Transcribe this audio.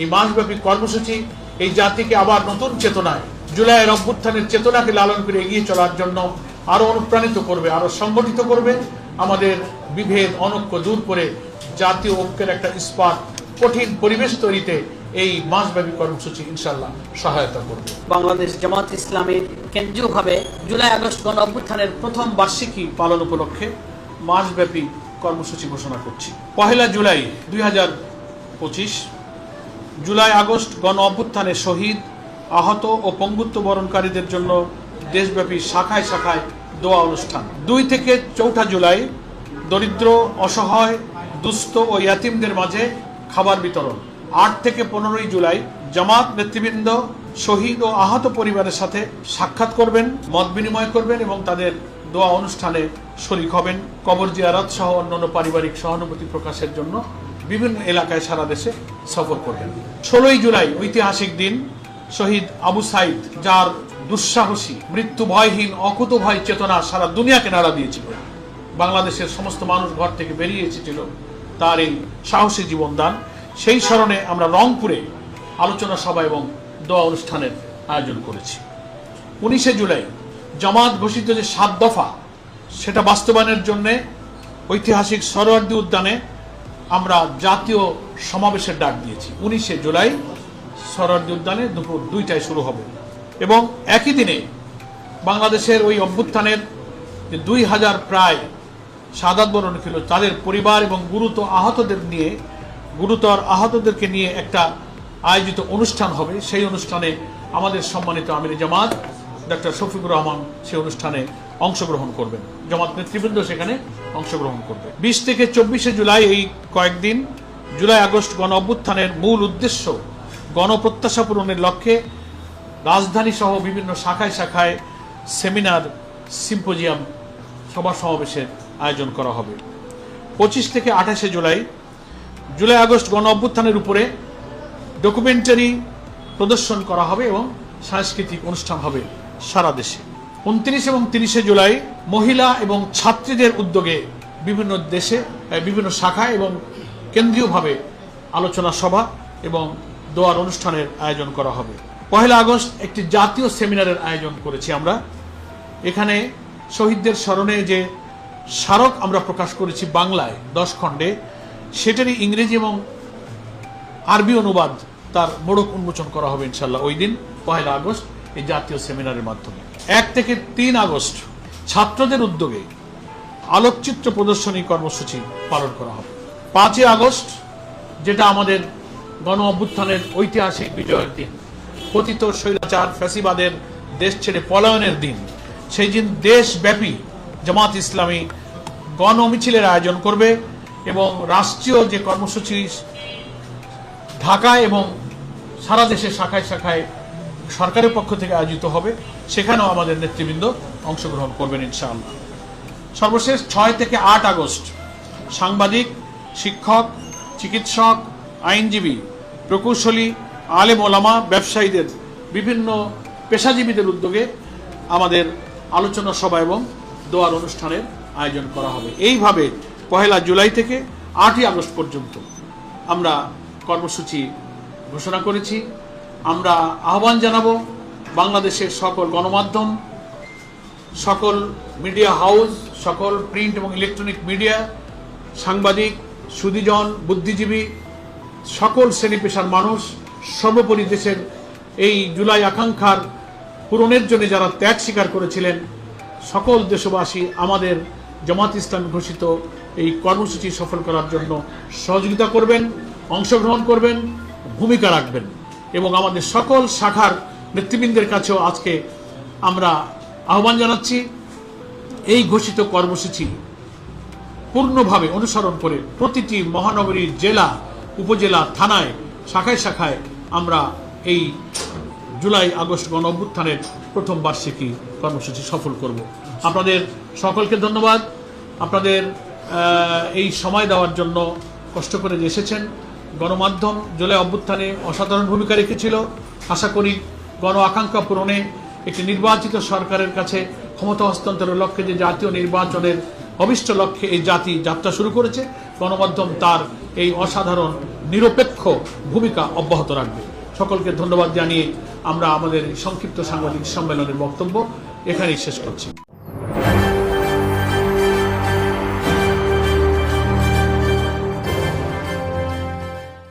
এই মাসব্যাপী কর্মসূচি এই জাতিকে আবার নতুন চেতনায়, জুলাইয়ের অভ্যুত্থানের চেতনাকে লালন করে এগিয়ে চলার জন্য আরও অনুপ্রাণিত করবে, আরও সংগঠিত করবে। আমাদের বিভেদ, অনৈক্য দূর করে জাতীয় ঐক্যের একটা ইস্পাত কঠিন পরিবেশ তৈরিতে এই মাসব্যাপী কর্মসূচি ইনশাল্লাহ সহায়তা করবে। বাংলাদেশ জামাত ইসলামের কেন্দ্রীয়ভাবে জুলাই আগস্ট গণ অভ্যুত্থানের প্রথম বার্ষিকী পালন উপলক্ষে মাসব্যাপী কর্মসূচি ঘোষণা করছি। পহেলা জুলাই দুই হাজার পঁচিশ জুলাই আগস্ট গণ অভ্যুত্থানে শহীদ, আহত ও পঙ্গুত্ব বরণকারীদের জন্য দেশব্যাপী শাখায় শাখায় দোয়া অনুষ্ঠান। দুই থেকে চৌঠা জুলাই দরিদ্র, অসহায়, দুস্থ ও ইয়াতিমদের মাঝে খাবার বিতরণ। আট থেকে পনেরোই জুলাই জামাত নেতৃবৃন্দ, শহীদ ও আহত পরিবারের সাথে সাক্ষাৎ করবেন, মত বিনিময় করবেন এবং তাদের দোয়া অনুষ্ঠানে শরিক হবেন। কবর জিয়ারত সহ অন্যান্য পারিবারিক সহানুভূতি প্রকাশের জন্য বিভিন্ন এলাকায় সারা দেশে সফর করবেন। ষোলোই জুলাই, ঐতিহাসিক দিন, শহীদ আবু সাইদ, যার দুঃসাহসী মৃত্যু ভয়হীন অকুত ভয় চেতনা সারা দুনিয়াকে নাড়া দিয়েছিল। বাংলাদেশের সমস্ত মানুষ ঘর থেকে বেরিয়ে এসেছিল তার এই সাহসী জীবনদান। সেই স্মরণে আমরা রংপুরে আলোচনা সভা এবং দোয়া অনুষ্ঠানের আয়োজন করেছি। উনিশে জুলাই, জামাত ঘোষিত যে সাত দফা, সেটা বাস্তবায়নের জন্যে ঐতিহাসিক সরোয়ার্দী উদ্যানে আমরা জাতীয় সমাবেশের ডাক দিয়েছি। উনিশে জুলাই সরোয়ার্দী উদ্যানে দুপুর দুইটায় শুরু হবে। এবং একই দিনে বাংলাদেশের ওই অভ্যুত্থানের যে দুই হাজার প্রায় সাদাত বরণ ছিল, তাদের পরিবার এবং গুরুতর আহতদের নিয়ে, গুরুতর আহতদেরকে নিয়ে একটা আয়োজিত অনুষ্ঠান হবে। সেই অনুষ্ঠানে আমাদের সম্মানিত আমির জামাত ডক্টর শফিকুর রহমান সেই অনুষ্ঠানে অংশগ্রহণ করবেন। জামাত নেতৃবৃন্দ সেখানে অংশগ্রহণ করবে। বিশ থেকে চব্বিশে জুলাই এই কয়েকদিন, জুলাই, আগস্ট গণ অভ্যুত্থানের মূল উদ্দেশ্য গণপ্রত্যাশা পূরণের লক্ষ্যে রাজধানী সহ বিভিন্ন শাখায় শাখায় সেমিনার, সিম্পোজিয়াম, সভা সমাবেশের আয়োজন করা হবে। পঁচিশ থেকে আঠাশে জুলাই জুলাই, আগস্ট গণ অভ্যুত্থানের উপরে ডকুমেন্টারি প্রদর্শন করা হবে এবং সাংস্কৃতিক অনুষ্ঠান হবে সারা দেশে। উনত্রিশ এবং তিরিশে জুলাই মহিলা এবং ছাত্রীদের উদ্যোগে বিভিন্ন দেশে বিভিন্ন শাখায় এবং কেন্দ্রীয়ভাবে আলোচনা সভা এবং দোয়ার অনুষ্ঠানের আয়োজন করা হবে। পহেলা আগস্ট একটি জাতীয় সেমিনারের আয়োজন করেছি আমরা। এখানে শহীদদের স্মরণে যে স্মারক আমরা প্রকাশ করেছি বাংলায় দশ খণ্ডে, সেটারই ইংরেজি এবং আরবি অনুবাদ তার মোড়ক উন্মোচন করা হবে ইনশাল্লাহ ওই দিন পয়লা আগস্ট। এই জাতীয় সেমিনারের মাধ্যমে। এক থেকে তিন আগস্ট ছাত্রদের উদ্যোগে আলোকচিত্র প্রদর্শনী কর্মসূচি পালন করা হবে। পাঁচই আগস্ট, যেটা আমাদের গণ অভ্যুত্থানের ঐতিহাসিক বিজয়ের দিন, কথিত শৈলাচার ফ্যাসিবাদের দেশ ছেড়ে পলায়নের দিন, সেই দিন দেশব্যাপী জামাত ইসলামী গণ মিছিলের আয়োজন করবে এবং রাষ্ট্রীয় যে কর্মসূচি ঢাকায় এবং সারা দেশের শাখায় শাখায় সরকারের পক্ষ থেকে আয়োজিত হবে, সেখানেও আমাদের নেতৃবৃন্দ অংশগ্রহণ করবেন ইনশাআল্লাহ। সর্বশেষ ছয় থেকে আট আগস্ট, সাংবাদিক, শিক্ষক, চিকিৎসক, আইনজীবী, প্রকৌশলী, আলেম ওলামা, ব্যবসায়ীদের বিভিন্ন পেশাজীবীদের উদ্যোগে আমাদের আলোচনা সভা এবং দোয়ার অনুষ্ঠানের আয়োজন করা হবে। এইভাবে পহেলা জুলাই থেকে আটই আগস্ট পর্যন্ত আমরা কর্মসূচি ঘোষণা করেছি। আমরা আহ্বান জানাব বাংলাদেশের সকল গণমাধ্যম, সকল মিডিয়া হাউস, সকল প্রিন্ট এবং ইলেকট্রনিক মিডিয়া, সাংবাদিক সুদীজন বুদ্ধিজীবী, সকল শ্রেণি পেশার মানুষ, সর্বোপরি দেশের এই জুলাই আকাঙ্ক্ষার পূরণের জন্য যারা ত্যাগ স্বীকার করেছিলেন, সকল দেশবাসী আমাদের জামাত ইসলাম ঘোষিত এই কর্মসূচি সফল করার জন্য সহযোগিতা করবেন, অংশগ্রহণ করবেন, ভূমিকা রাখবেন। এবং আমাদের সকল শাখার নেতৃবৃন্দের কাছেও আজকে আমরা আহ্বান জানাচ্ছি। এই ঘোষিত কর্মসূচি পূর্ণভাবে অনুসরণ করে প্রতিটি মহানগরীর জেলা, উপজেলা, থানায়, শাখায় শাখায় আমরা এই জুলাই, আগস্ট গণ অভ্যুত্থানের প্রথম বার্ষিকী কর্মসূচি সফল করব। আপনাদের সকলকে ধন্যবাদ। আপনাদের এই সময় দেওয়ার জন্য কষ্ট করে এসেছেন। গণমাধ্যম জুলাই অভ্যুত্থানে অসাধারণ ভূমিকা রেখেছিল। আশা করি গণ আকাঙ্ক্ষা পূরণে একটি নির্বাচিত সরকারের কাছে ক্ষমতা হস্তান্তরের লক্ষ্যে যে জাতীয় নির্বাচনের অবিষ্ট লক্ষ্যে এই জাতি যাত্রা শুরু করেছে, গণমাধ্যম তার এই অসাধারণ নিরপেক্ষ ভূমিকা অব্যাহত রাখবে। সকলকে ধন্যবাদ জানিয়ে আমরা আমাদের সংক্ষিপ্ত সাংবাদিক সম্মেলনের বক্তব্য এখানেই শেষ করছি।